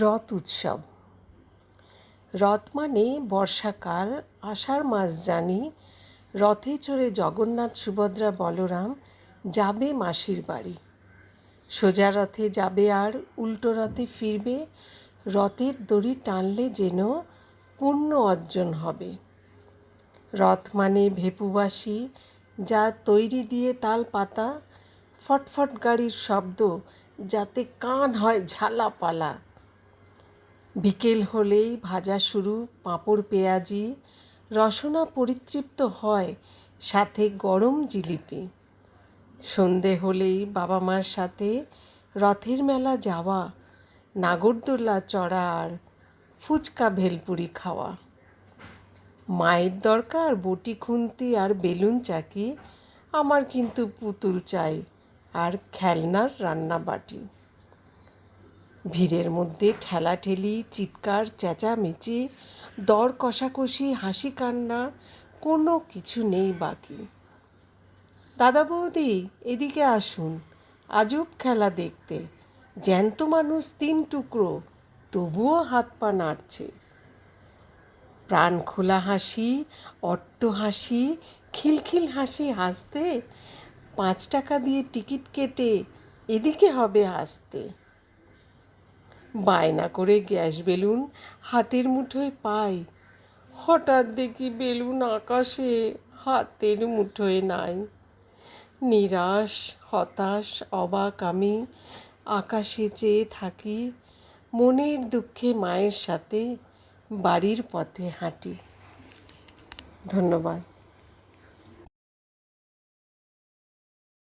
রথ উৎসব। রথ মানে বর্ষাকাল, আষাঢ় মাস জানি। রথে চড়ে জগন্নাথ, সুভদ্রা, বলরাম যাবে মাসির বাড়ি। সোজা রথে যাবে আর উল্টো রথে ফিরবে। রথের দড়ি টানলে যেন পুণ্য অর্জন হবে। রথ মানে ভেপুবাসী, যা তৈরি দিয়ে তাল পাতা, ফটফট গাড়ির শব্দ, যাতে কান হয় ঝালাপালা। বিকেল হলেই ভাজা শুরু, পাঁপড়, পেঁয়াজি, রসনা পরিতৃপ্ত হয়, সাথে গরম জিলিপি। সন্ধে হলেই বাবা মার সাথে রথের মেলা যাওয়া নাগরদোল্লা চড়া আর ফুচকা ভেলপুরি খাওয়া। মায়ের দরকার বটি, খুন্তি আর বেলুন চাকি, আমার কিন্তু পুতুল চাই আর খেলনার রান্না বাটি ভিড়ের মধ্যে ঠেলাঠেলি, চিৎকার, চেঁচামেচি, দর কষাকষি, হাসি কান্না, কোনো কিছু নেই বাকি। দাদা বৌদি, এদিকে আসুন। আজব খেলা দেখতে। জ্যান্ত মানুষ তিন টুকরো, তবুও হাত পা নাড়ছে। প্রাণ খোলা হাসি, অট্ট হাসি, খিলখিল হাসি হাসতে পাঁচ টাকা দিয়ে টিকিট কেটে এদিকে হবে আসতে বায়না করে গ্যাস বেলুন হাতের মুঠোয় পাই। হঠাৎ দেখি বেলুন আকাশে হাতের মুঠোয় নাই। নিরাশ, হতাশ, অবাক আমি আকাশে চেয়ে থাকি, মনের দুঃখে মায়ের সাথে বাড়ির পথে হাঁটি। ধন্যবাদ।